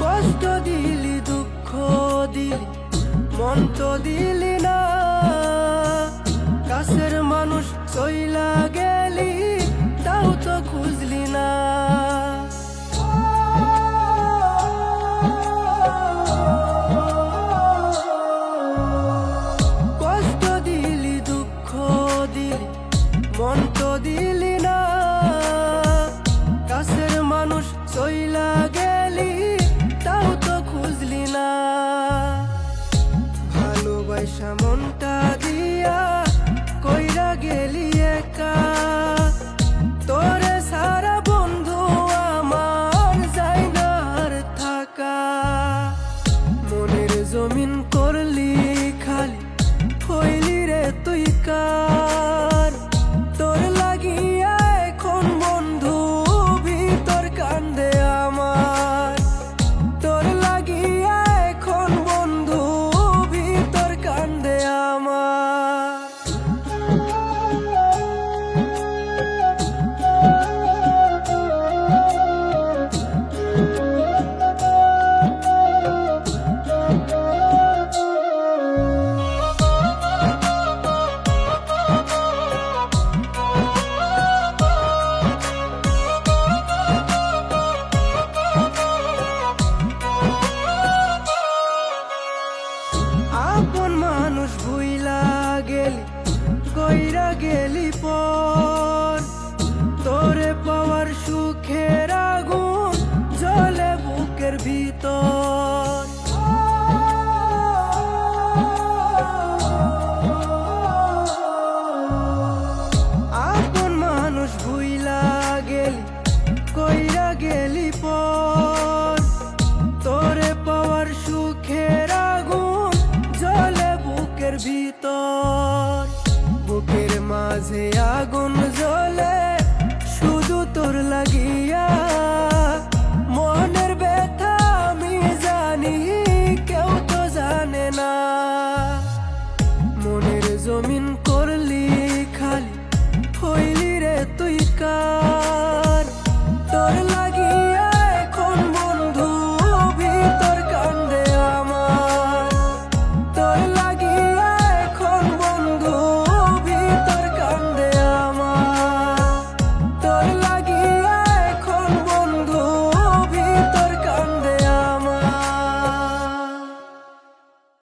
কষ্ট দিলি দুঃখ দিলি মন তো দিলি না। কাছের মানুষ চইলা গেলি তাও তো খুঁজলি না। তোর বুকের মাঝে আগুন জ্বলে শুধু তোর লাগিয়া